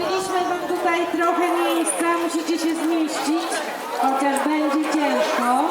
Zostawiliśmy wam tutaj trochę miejsca, musicie się zmieścić, chociaż będzie ciężko.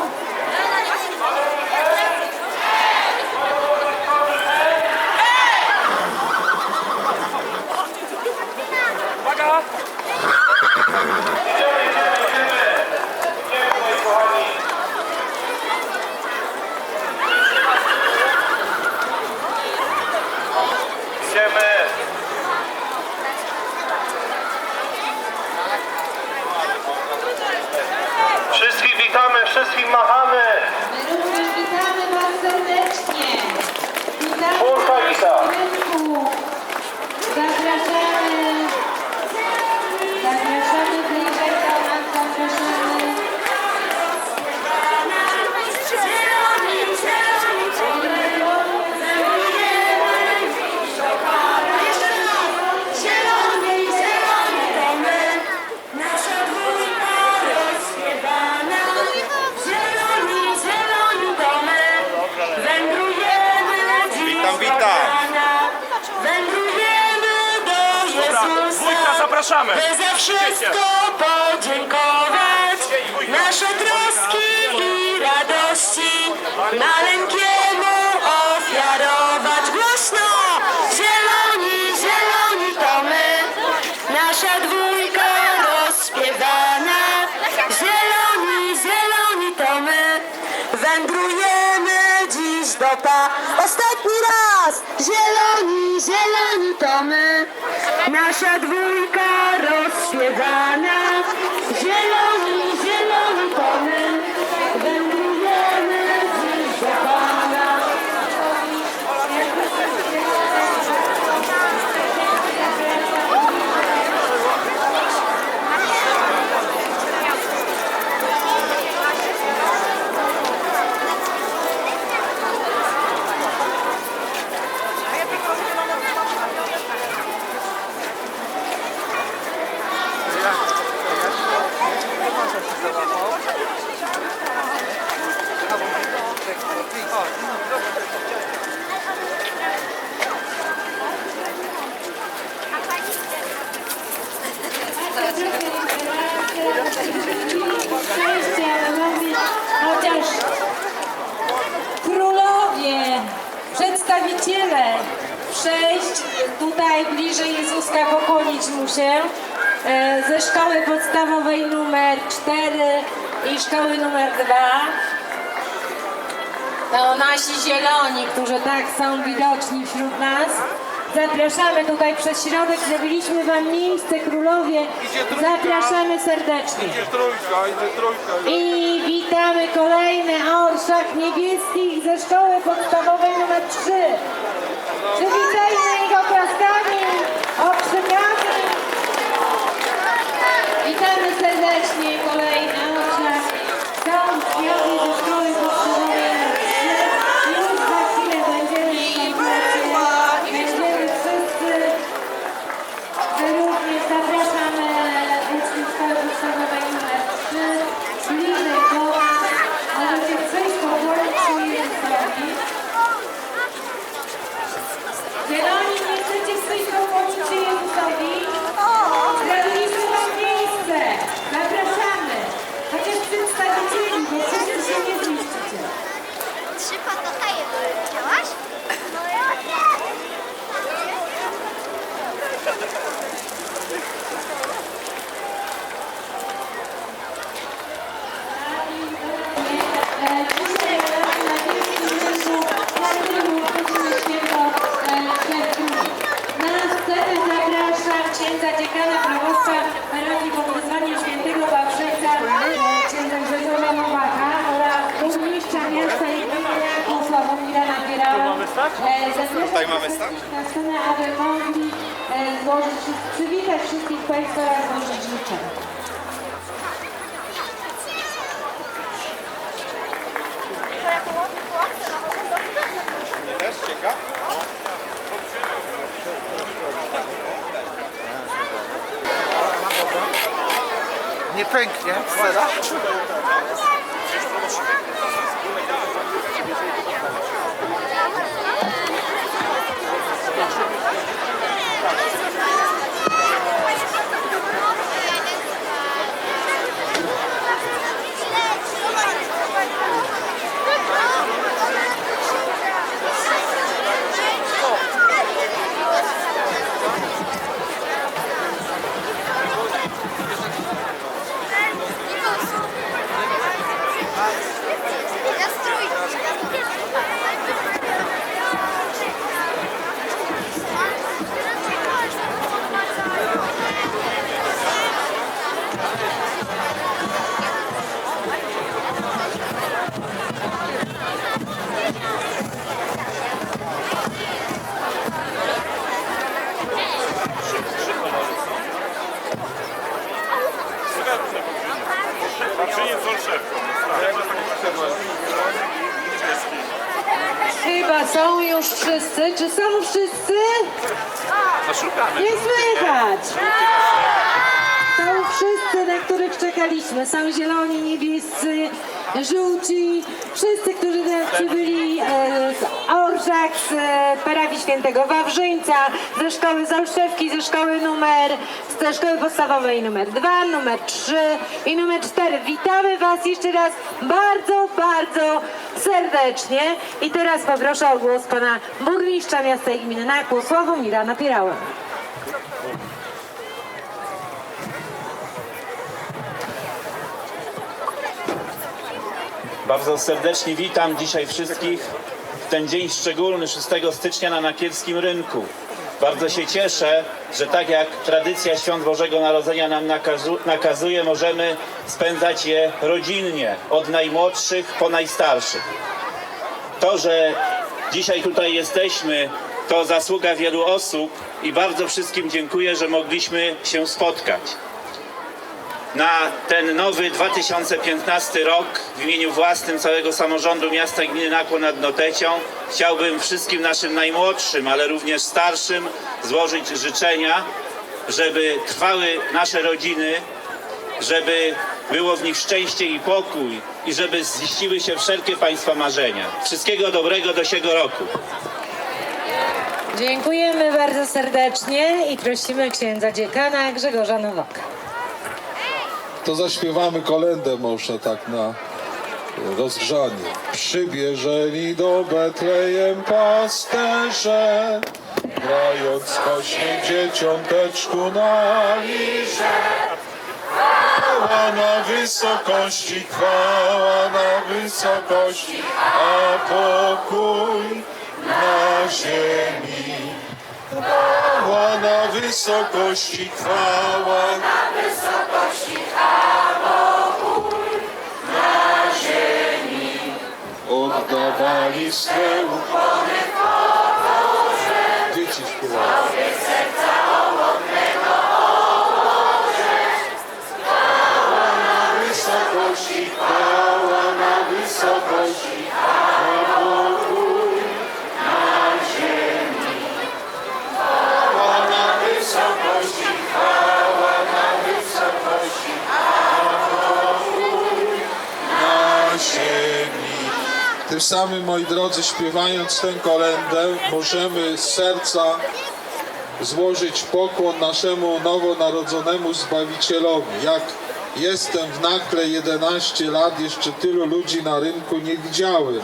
wszystkich machamy. My również witamy Was serdecznie. Witamy Wędrujemy dziś do pa. Ostatni raz! Zieloni, zieloni to my. Nasza dwójka rozśpiewana. Zieloni, się e, ze szkoły podstawowej numer 4 i szkoły numer 2. To nasi zieloni, którzy tak są widoczni wśród nas. Zapraszamy tutaj przez środek, zrobiliśmy Wam miejsce, królowie. Zapraszamy serdecznie. I witamy kolejne orszak niebieskich ze szkoły podstawowej numer 3. czekaliśmy. Są zieloni, niebiescy, żółci. Wszyscy, którzy przybyli e, z Orszak, z e, parafii świętego Wawrzyńca, ze szkoły z Olszewki, ze szkoły numer, ze szkoły podstawowej numer 2, numer 3 i numer 4. Witamy Was jeszcze raz bardzo, bardzo serdecznie. I teraz poproszę o głos pana burmistrza miasta i gminy Nakło, Sławomira Napierała. Bardzo serdecznie witam dzisiaj wszystkich w ten dzień szczególny 6 stycznia na Nakielskim Rynku. Bardzo się cieszę, że tak jak tradycja Świąt Bożego Narodzenia nam nakazu, nakazuje, możemy spędzać je rodzinnie, od najmłodszych po najstarszych. To, że dzisiaj tutaj jesteśmy, to zasługa wielu osób i bardzo wszystkim dziękuję, że mogliśmy się spotkać na ten nowy 2015 rok w imieniu własnym całego samorządu miasta gminy Nakło nad Notecią chciałbym wszystkim naszym najmłodszym, ale również starszym złożyć życzenia, żeby trwały nasze rodziny, żeby było w nich szczęście i pokój i żeby ziściły się wszelkie Państwa marzenia. Wszystkiego dobrego do siego roku. Dziękujemy bardzo serdecznie i prosimy księdza dziekana Grzegorza Nowaka. To zaśpiewamy kolendę może tak na rozgrzanie. Przybierzeli do Betlejem pasterze, grając kośnie dzieciąteczku na liże. Chwała na wysokości, chwała na wysokości, a pokój na ziemi. Chwała na wysokości, chwała na oddawali swe ukłony Dzieci śpiewały. Tym samym, moi drodzy, śpiewając tę kolendę, możemy z serca złożyć pokłon naszemu nowonarodzonemu Zbawicielowi. Jak jestem w Nakle 11 lat, jeszcze tylu ludzi na rynku nie widziałem.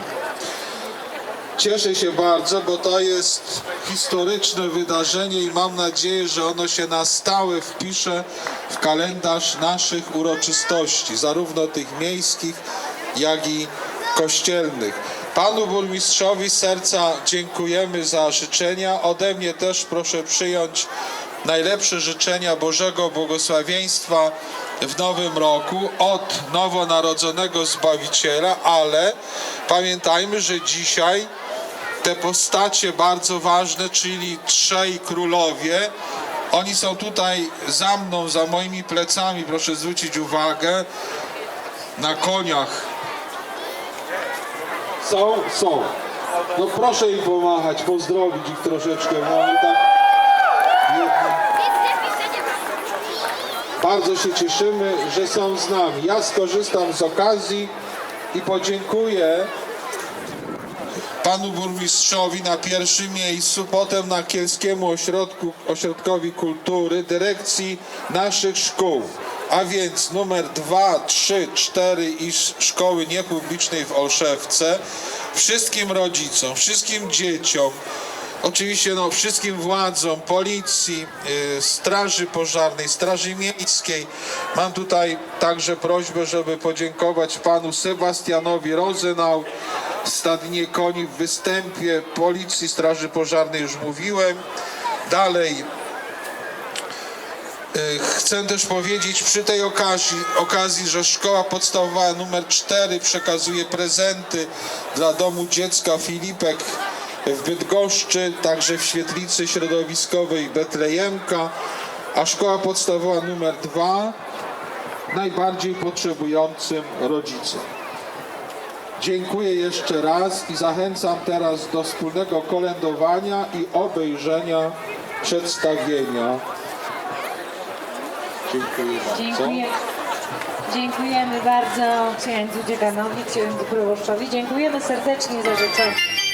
Cieszę się bardzo, bo to jest historyczne wydarzenie i mam nadzieję, że ono się na stałe wpisze w kalendarz naszych uroczystości, zarówno tych miejskich, jak i kościelnych. Panu burmistrzowi serca dziękujemy za życzenia. Ode mnie też proszę przyjąć najlepsze życzenia Bożego błogosławieństwa w nowym roku od nowonarodzonego Zbawiciela, ale pamiętajmy, że dzisiaj te postacie bardzo ważne, czyli trzej królowie, oni są tutaj za mną, za moimi plecami, proszę zwrócić uwagę, na koniach. Są? Są. No proszę im pomachać, pozdrowić ich troszeczkę, oni tak. Bardzo się cieszymy, że są z nami. Ja skorzystam z okazji i podziękuję panu burmistrzowi na pierwszym miejscu, potem na Kielskiemu Ośrodku, Ośrodkowi Kultury, dyrekcji naszych szkół, a więc numer 2, 3, 4 i sz- szkoły niepublicznej w Olszewce, wszystkim rodzicom, wszystkim dzieciom, Oczywiście no, wszystkim władzom, policji, y, straży pożarnej, straży miejskiej. Mam tutaj także prośbę, żeby podziękować panu Sebastianowi Rozenau, stadnie koni w występie policji, straży pożarnej już mówiłem. Dalej, Chcę też powiedzieć przy tej okazji, okazji, że szkoła podstawowa numer 4 przekazuje prezenty dla domu dziecka Filipek w Bydgoszczy, także w świetlicy środowiskowej Betlejemka, a szkoła podstawowa numer 2 najbardziej potrzebującym rodzicom. Dziękuję jeszcze raz i zachęcam teraz do wspólnego kolędowania i obejrzenia przedstawienia. Dziękuję bardzo. Dziękuję. Dziękujemy bardzo księdzu dziekanowi, księdzu proboszczowi. Dziękujemy serdecznie za życzenia.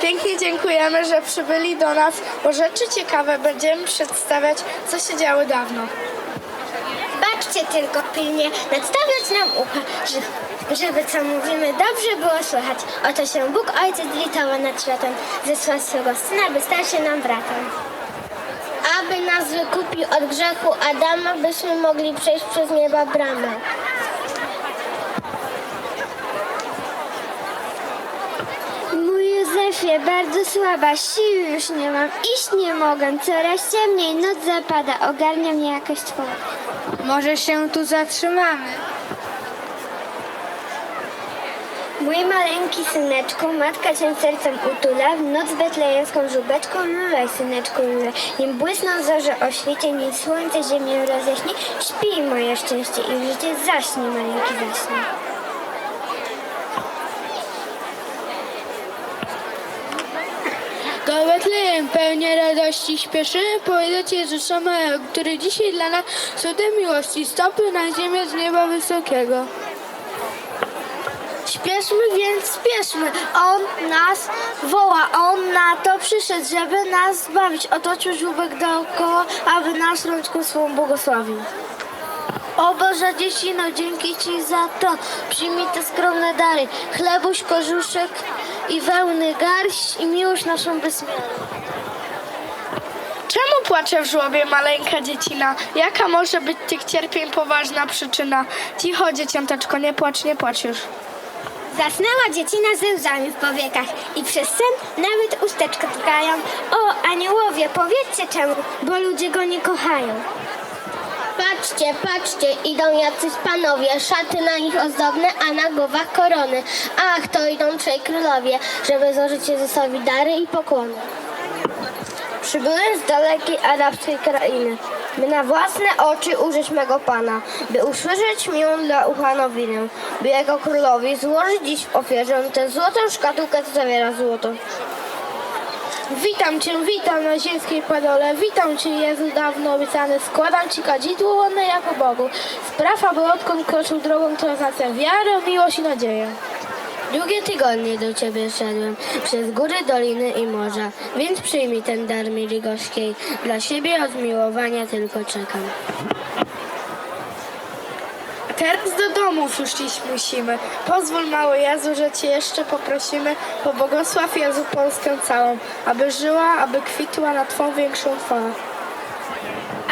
Pięknie dziękujemy, że przybyli do nas, bo rzeczy ciekawe będziemy przedstawiać, co się działo dawno. Baczcie tylko pilnie, nadstawiać nam ucha, że, żeby co mówimy dobrze było słychać. Oto się Bóg Ojciec litował nad światem, zesłał swego Syna, by stał się nam bratem. Aby nas wykupił od grzechu Adama, byśmy mogli przejść przez nieba bramę. Józefie, bardzo słaba, sił już nie mam, iść nie mogę, coraz ciemniej, noc zapada, ogarnia mnie jakaś twoja. Może się tu zatrzymamy? Mój maleńki syneczku, matka cię sercem utula, w noc betlejemską żubeczką lulaj, syneczku lulaj. Nim błysną zorze o świecie, nim słońce ziemię rozjaśni, śpi moje szczęście i w życie zaśnie, maleńki zaśnie. Do Betlejem pełnia radości śpieszymy powiedzieć Jezusa Małego, który dzisiaj dla nas cudem miłości stopy na ziemię z nieba wysokiego. Śpieszmy więc, śpieszmy. On nas woła, On na to przyszedł, żeby nas zbawić. Otoczył żółbek dookoła, aby nas rączką swą błogosławił. O Boże dziecino, dzięki Ci za to. Przyjmij te skromne dary. Chlebuś, korzuszek i wełny garść i miłość naszą bezmiarną. Płacze w żłobie maleńka dziecina? Jaka może być tych cierpień poważna przyczyna? Cicho, dzieciąteczko, nie płacz, nie płacz już. Zasnęła dziecina ze łzami w powiekach i przez sen nawet usteczko tkają. O, aniołowie, powiedzcie czemu, bo ludzie go nie kochają. Patrzcie, patrzcie, idą jacyś panowie, szaty na nich ozdobne, a na głowach korony. Ach, to idą trzej królowie, żeby złożyć Jezusowi dary i pokłony. Przybyłem z dalekiej arabskiej krainy, by na własne oczy ujrzeć mego Pana, by usłyszeć miłą dla ucha nowinę, by jako królowi złożyć dziś w ofierze tę złotą szkatułkę, co zawiera złoto. Witam Cię, witam na ziemskiej padole, witam Cię Jezu dawno obiecany, składam Ci kadzidło łonne jako Bogu. Spraw, aby odkąd kroczył drogą, to oznacza wiarę, miłość i nadzieję. Długie tygodnie do Ciebie szedłem, przez góry, doliny i morza, więc przyjmij ten dar mili gorzkiej. Dla siebie od miłowania tylko czekam. Teraz do domów już iść musimy. Pozwól mały Jezu, że Cię jeszcze poprosimy, pobłogosław Jezu Polskę całą, aby żyła, aby kwitła na Twą większą chwałę.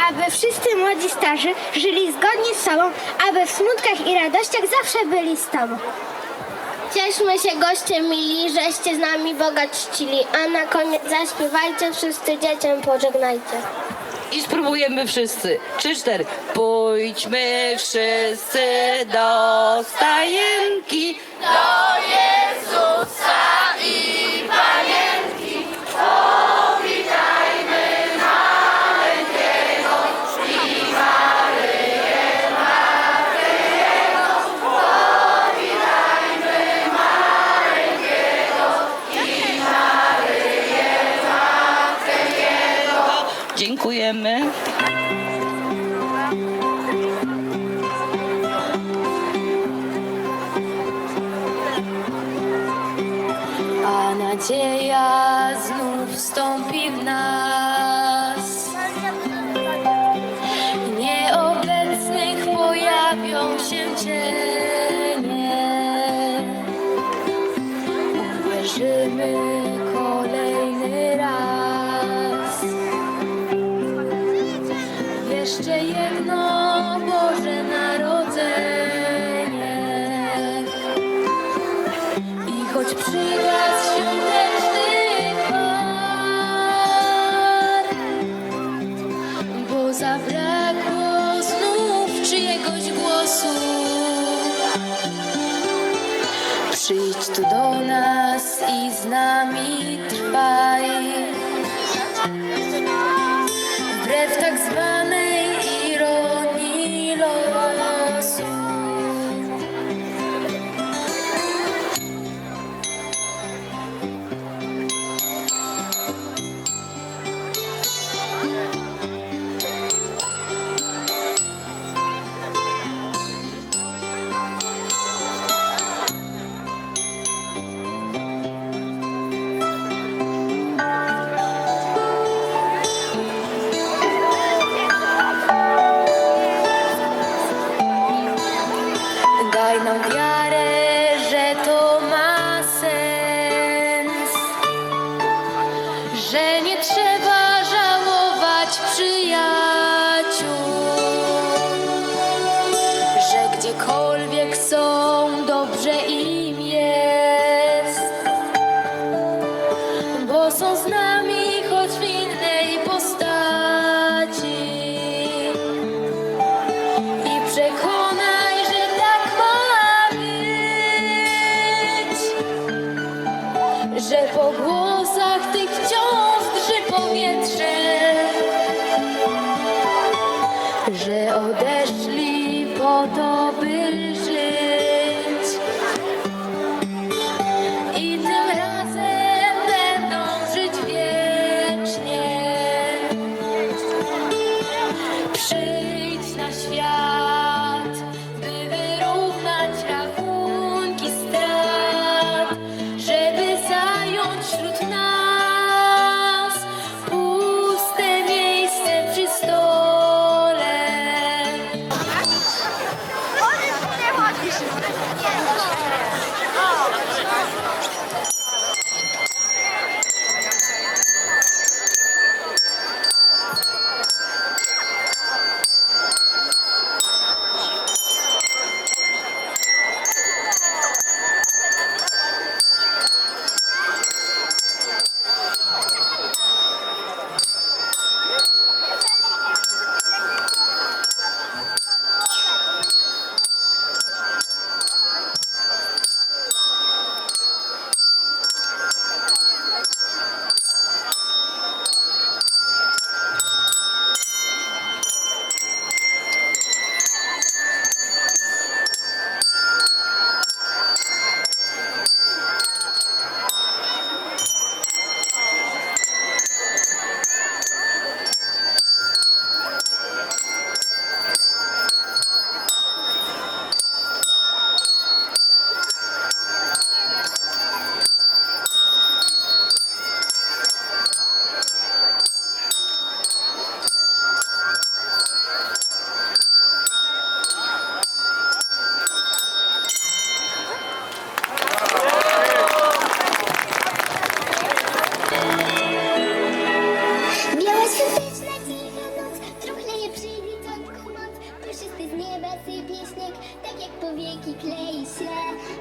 Aby wszyscy młodzi starzy żyli zgodnie z sobą, aby w smutkach i radościach zawsze byli z Tobą. Cieszmy się goście mili, żeście z nami Boga czcili, a na koniec zaśpiewajcie wszyscy dzieciom pożegnajcie. I spróbujemy wszyscy. Trzy, cztery. Pójdźmy wszyscy do stajenki. Dziękujemy. Nadzieja znów wstąpi w nas. Nieobecnych pojawią się cienie. Uwierzymy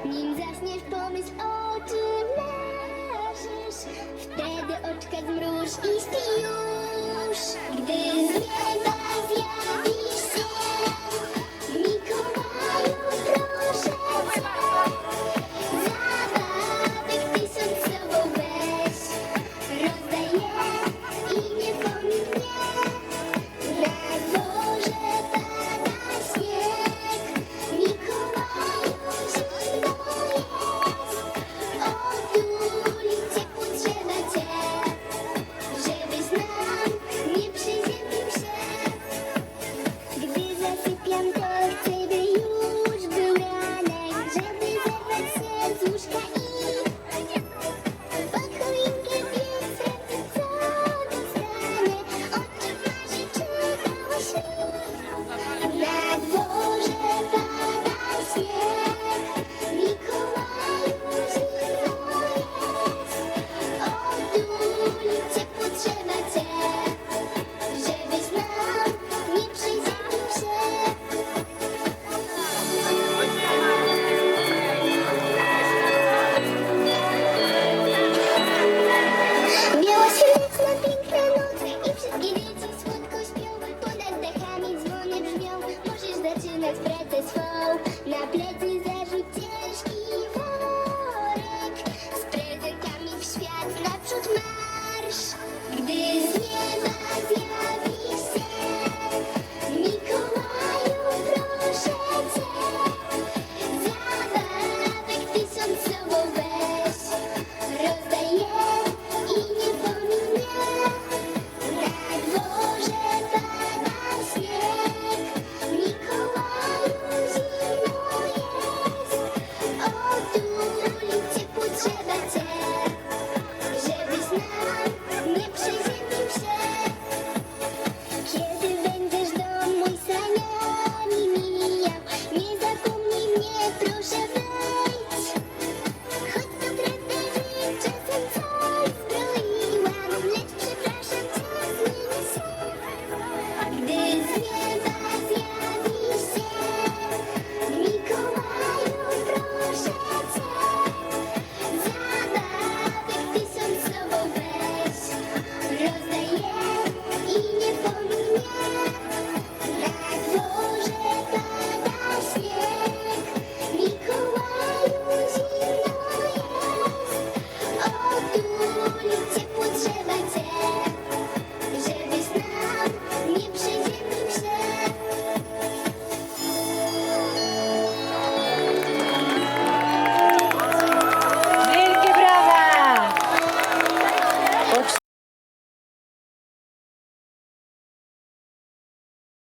Nim zaśniesz pomysł oczy leżysz? Wtedy oczka zmruż i śpi